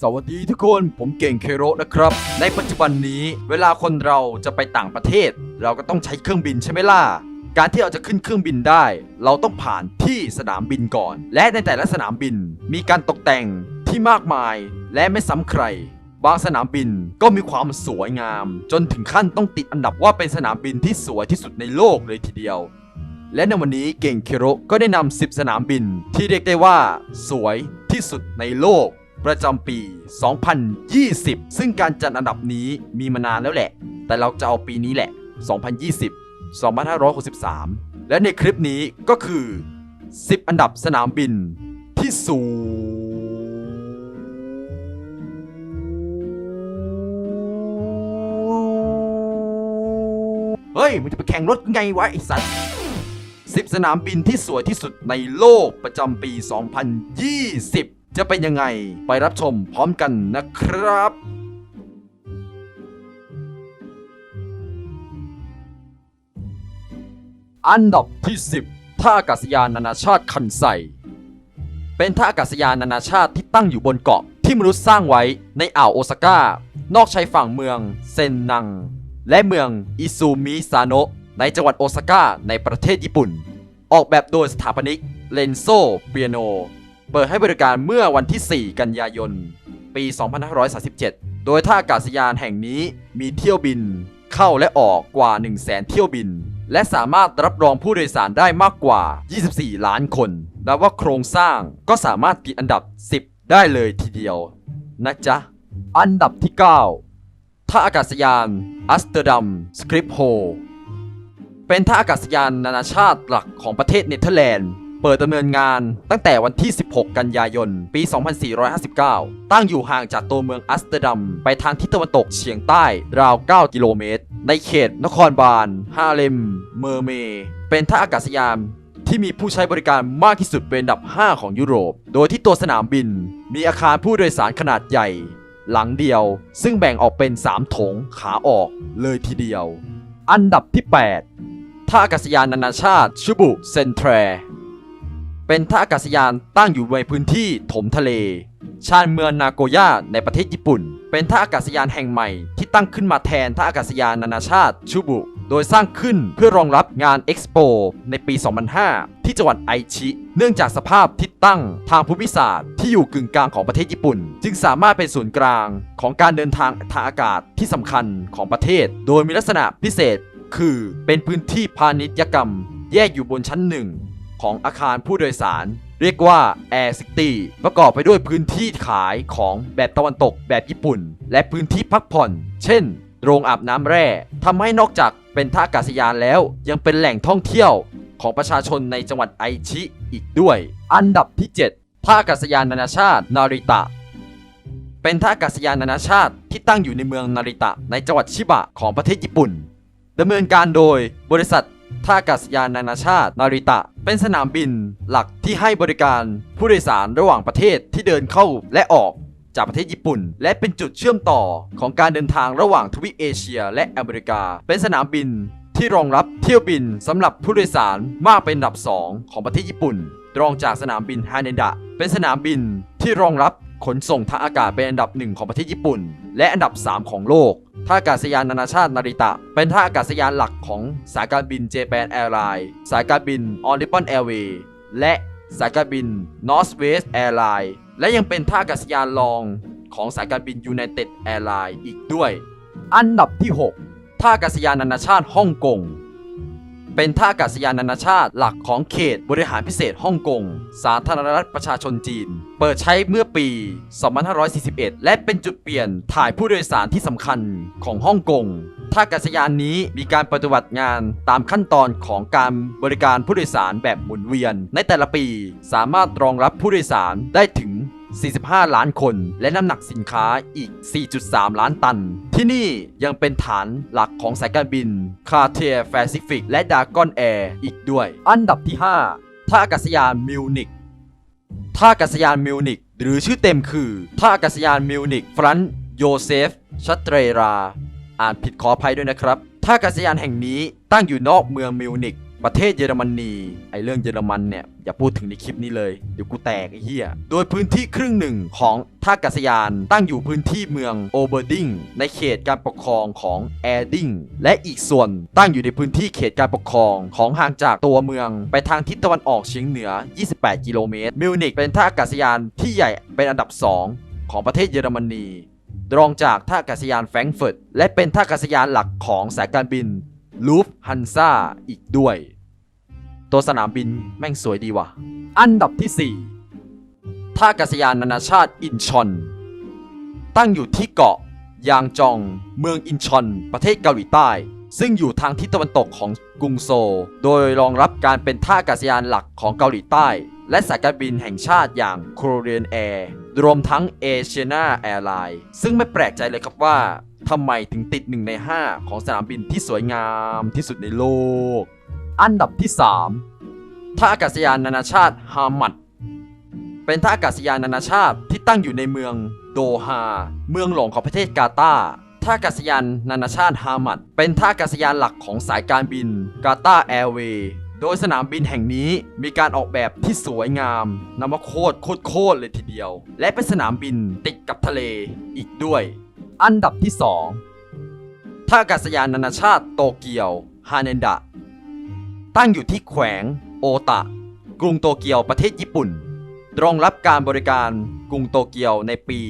สวัสดีทุกคนผมเก่งเคโรนะครับ ในปัจจุบันนี้เวลาคนเราจะไปต่างประเทศ เราก็ต้องใช้เครื่องบินใช่ไหมล่ะ การที่เราจะขึ้นเครื่องบินได้ เราต้องผ่านที่สนามบินก่อน และในแต่ละสนามบินมีการตกแต่งที่มากมาย และไม่ซ้ำใคร บางสนามบินก็มีความสวยงาม จนถึงขั้นต้องติดอันดับว่าเป็นสนามบินที่สวยที่สุดในโลกเลยทีเดียว และในวันนี้เก่งเคโรก็ได้นำ10 สนามบินที่เรียกได้ว่า สวยที่สุดในโลก ประจำปี 2020 ซึ่งการจัดอันดับนี้มีมานานแล้วแหละ แต่เราจะเอาปีนี้แหละ 2020 2563 และในคลิปนี้ก็คือ 10 อันดับสนามบินที่สูงเฮ้ยมึงจะไปแข่งรถไงวะไอ้สัตว์10 สนามบินที่สวยที่สุดในโลกประจำปี 2020 จะเป็นยังไงไปรับชมพร้อมกันนะครับ อันดับที่ 10 ท่าอากาศยานนานาชาติคันไซเป็นท่าอากาศยานนานาชาติที่ตั้งอยู่บนเกาะที่มนุษย์สร้างไว้ในอ่าวโอซาก้า นอกชายฝั่งเมืองเซนนัง และเมืองอิซูมิซาโนะในจังหวัดโอซาก้าในประเทศญี่ปุ่น ออกแบบโดยสถาปนิกเลนโซเปียโน เปิดให้บริการเมื่อวันที่ 4 กันยายน ปี 2537 โดยท่าอากาศยานแห่งนี้มีเที่ยวบิน เข้าและออกกว่า 1 0 0 0 0แเที่ยวบิน และสามารถรับรองผู้โดยสารได้มากกว่า 24 ล้านคน และว่าโครงสร้างก็สามารถติดอันดับ 10 ได้เลยทีเดียว นะจ๊ะ อันดับที่ 9 ท่าอากาศยานอัสเตอร์ดัมสคริปโฮเป็นท่าอากาศยานนานาชาติหลักของประเทศเนเธอร์แลนด์ เปิดดำเนินงานตั้งแต่วันที่ 16 กันยายน ปี 2459 ตั้งอยู่ห่างจากตัวเมืองอัสเตอร์ดัม ไปทางทิศตะวันตกเฉียงใต้ราว 9 กิโลเมตร ในเขตนครบาลฮาเลม เมอร์เม เป็นท่าอากาศยานที่มีผู้ใช้บริการมากที่สุดเป็นอันดับ 5 ของยุโรป โดยที่ตัวสนามบิน มีอาคารผู้โดยสารขนาดใหญ่ หลังเดียว ซึ่งแบ่งออกเป็น 3 โถงขาออกเลยทีเดียว อันดับที่ 8 ท่าอากาศยานนานาชาติ ชูบุเซนแทร เป็นท่าอากาศยานตั้งอยู่ในพื้นที่ถมทะเล ชานเมืองนาโกย่าในประเทศญี่ปุ่น เป็นท่าอากาศยานแห่งใหม่ที่ตั้งขึ้นมาแทนท่าอากาศยานนานาชาติชูบุ โดยสร้างขึ้นเพื่อรองรับงานเอ็กซ์โปในปี 2005 ที่จังหวัดไอชิ เนื่องจากสภาพทิศตั้งทางภูมิศาสตร์ที่อยู่กึ่งกลางของประเทศญี่ปุ่น จึงสามารถเป็นศูนย์กลางของการเดินทางทางอากาศที่สำคัญของประเทศ โดยมีลักษณะพิเศษ คือเป็นพื้นที่พาณิชยกรรม แยกอยู่บนชั้นหนึ่ง ของอาคารผู้โดยสาร เรียกว่า Air City ประกอบไปด้วยพื้นที่ขายของแบบตะวันตกแบบญี่ปุ่น และพื้นที่พักผ่อน เช่น โรงอาบน้ำแร่ทำให้นอกจากเป็นท่าอากาศยานแล้ว ยังเป็นแหล่งท่องเที่ยวของประชาชนในจังหวัดไอชิอีกด้วย อันดับที่ 7 ท่าอากาศยานนานาชาตินาริตะ เป็นท่าอากาศยานนานาชาติที่ตั้งอยู่ในเมืองนาริตะในจังหวัดชิบะของประเทศญี่ปุ่นดำเนินการโดยบริษัท ท่าอากาศยานนานาชาติ นาริตะ เป็นสนามบินหลักที่ให้บริการผู้โดยสารระหว่างประเทศที่เดินเข้าและออกจากประเทศญี่ปุ่น และเป็นจุดเชื่อมต่อของการเดินทางระหว่างทวีปเอเชีย และอเมริกา เป็นสนามบินที่รองรับเที่ยวบินสำหรับผู้โดยสารมากเป็นอันดับ 2 ของประเทศญี่ปุ่น รองจากสนามบินฮาเนดะ เป็นสนามบินที่รองรับ ขนส่งทางอากาศเป็นอันดับหนึ่งของประเทศญี่ปุ่น และอันดับ 3 ของโลก ท่าอากาศยานนานาชาตินาริตะ เป็นท่าอากาศยานหลักของสายการบินเจแปนแอร์ไลน์สายการบินออริปอนแอร์เวย์และสายการบิน Northwest Airlines และยังเป็นท่าอากาศยานรองของสายการบิน United Airlines อีกด้วย อันดับที่ 6 ท่าอากาศยานนานาชาติฮ่องกง เป็นท่าอากาศยานนานาชาติหลักของเขตบริหารพิเศษฮ่องกง สาธารณรัฐประชาชนจีน เปิดใช้เมื่อปี 2541 และเป็นจุดเปลี่ยนถ่ายผู้โดยสารที่สำคัญของฮ่องกงท่าอากาศยานนี้มีการปฏิบัติงานตามขั้นตอนของการบริการผู้โดยสารแบบหมุนเวียน ในแต่ละปีสามารถรองรับผู้โดยสารได้ถึง 45 ล้านคน และน้ำหนักสินค้าอีก 4.3 ล้านตัน ที่นี่ยังเป็นฐานหลักของสายการบิน c a r t i e r Pacific และ d a g o n Air อีกด้วย อันดับที่ 5ท่าอากาศยานมิวนิก ท่าอากาศยานมิวนิกหรือชื่อเต็มคือ ท่าอากาศยานมิวนิกฟรันโยเซฟชัตเรรา อ่านผิดขออภัยด้วยนะครับ ท่าอากาศยานแห่งนี้ตั้งอยู่นอกเมืองมิวนิก ประเทศเยอรมนีไอเรื่องเยอรมันเนี่ยอย่าพูดถึงในคลิปนี้เลยเดี๋ยวกูแตกไอ้เหี้ยโดยพื้นที่ครึ่งหนึ่งของท่าอากาศยานตั้งอยู่พื้นที่เมืองโอเบอร์ดิงในเขตการปกครองของแอร์ดิงและอีกส่วนตั้งอยู่ในพื้นที่เขตการปกครองของห่างจากตัวเมือง ไปทางทิศตะวันออกเฉียงเหนือ 28 กิโลเมตรมิวนิกเป็นท่าอากาศยานที่ใหญ่เป็นอันดับ 2 ของประเทศเยอรมนีรองจากท่าอากาศยานแฟรงก์เฟิร์ตและเป็นท่าอากาศยานหลักของสายการบิน ลูฟฮันซาอีกด้วย ตัวสนามบินแม่งสวยดีว่ะ อันดับที่ 4 ท่าอากาศยานนานาชาติอินชอน ตั้งอยู่ที่เกาะยางจอง เมืองอินชอน ประเทศเกาหลีใต้ ซึ่งอยู่ทางทิศตะวันตกของกรุงโซ โดยรองรับการเป็นท่าอากาศยานหลักของเกาหลีใต้ และสายการบินแห่งชาติอย่าง Korean Air รวมทั้ง Asiana Airlines ซึ่งไม่แปลกใจเลยครับว่า ทำไมถึงติด 1 ใน 5 ของสนามบินที่สวยงามที่สุดในโลก อันดับที่ 3 ท่าอากาศยานนานาชาติฮามัด เป็นท่าอากาศยานนานาชาติที่ตั้งอยู่ในเมืองโดฮา เมืองหลวงของประเทศกาตาร์ท่าอากาศยานนานาชาติฮามัด เป็นท่าอากาศยานหลักของสายการบินกาตาร์แอร์เวย์ โดยสนามบินแห่งนี้มีการออกแบบที่สวยงามนำมาโคตรโคตรโคตรเลยทีเดียว และเป็นสนามบินติดกับทะเลอีกด้วย อันดับที่ 2 ท่าอากาศยานนานาชาติโตเกียว ฮาเนนดะ ตั้งอยู่ที่แขวง โอตะ กรุงโตเกียวประเทศญี่ปุ่น รองรับการบริการกรุงโตเกียวในปี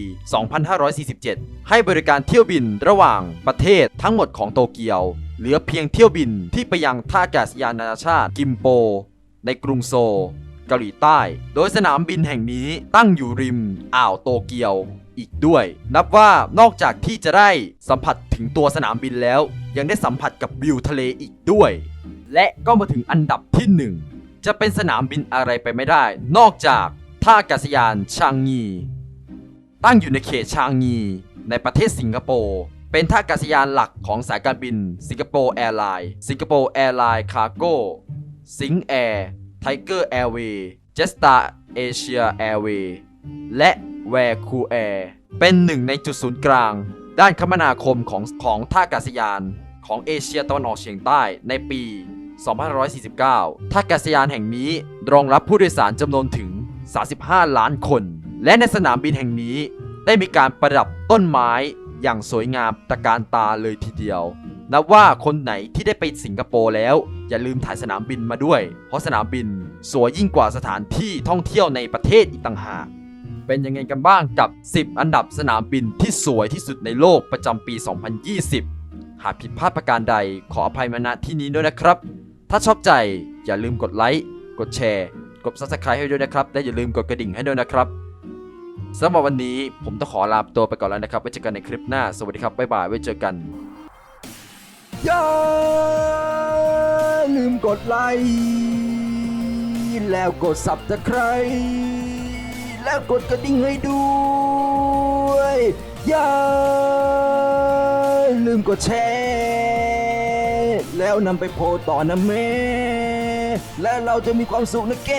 2547 ให้บริการเที่ยวบินระหว่างประเทศทั้งหมดของโตเกียว เหลือเพียงเที่ยวบินที่ไปยังท่าอากาศยานนานาชาติกิมโป ในกรุงโซลเกาหลีใต้ โดยสนามบินแห่งนี้ตั้งอยู่ริมอ่าวโตเกียว อีกด้วย นับว่านอกจากที่จะได้สัมผัสถึงตัวสนามบินแล้ว ยังได้สัมผัสกับวิวทะเลอีกด้วย และก็มาถึงอันดับที่ 1 จะเป็นสนามบินอะไรไปไม่ได้ นอกจากท่าอากาศยานชางงี ตั้งอยู่ในเขตชางงี ในประเทศสิงคโปร์เป็นท่าอากาศยานหลักของสายการบินสิงคโปร์แอร์ไลน์สิงคโปร์แอร์ไลน์คาร์โก้สิงแอร์ไทเกอร์แอร์เวย์เจสตาเอเชียแอร์เวย์ และแวร์คูแอร์เป็นหนึ่งในจุดศูนย์กลาง ด้านคมนาคมของของท่าอากาศยาน ของเอเชียตะวันออกเฉียงใต้ในปี 2549 ท่าอากาศยานแห่งนี้รองรับผู้โดยสารจำนวนถึง 35 ล้านคน และในสนามบินแห่งนี้ได้มีการประดับต้นไม้อย่างสวยงามตะการตาเลยทีเดียวนับว่าคนไหนที่ได้ไปสิงคโปร์แล้ว อย่าลืมถ่ายสนามบินมาด้วย เพราะสนามบินสวยยิ่งกว่าสถานที่ท่องเที่ยวในประเทศอีกต่างหาก เป็นยังไงกันบ้างกับ 10 อันดับสนามบินที่สวยที่สุดในโลกประจำปี 2020 หากผิดพลาดประการใดขออภัยมาณที่นี้ด้วยนะครับ ถ้าชอบใจอย่าลืมกดไลค์กดแชร์กด subscribe ให้ด้วยนะครับ และอย่าลืมกดกระดิ่งให้ด้วยนะครับสำหรับวันนี้ผมต้องขอลาตัวไปก่อนแล้วนะครับ ไว้เจอกันในคลิปหน้า สวัสดีครับ บ๊ายบาย ไว้เจอกันอย่าลืมกดไลค์แล้วกด Subscribe แล้วกดกระดิ่งให้ด้วย อย่าลืมกดแชร์แล้วนำไปโพสต์ต่อนะแม่และเราจะมีความสุขนะแก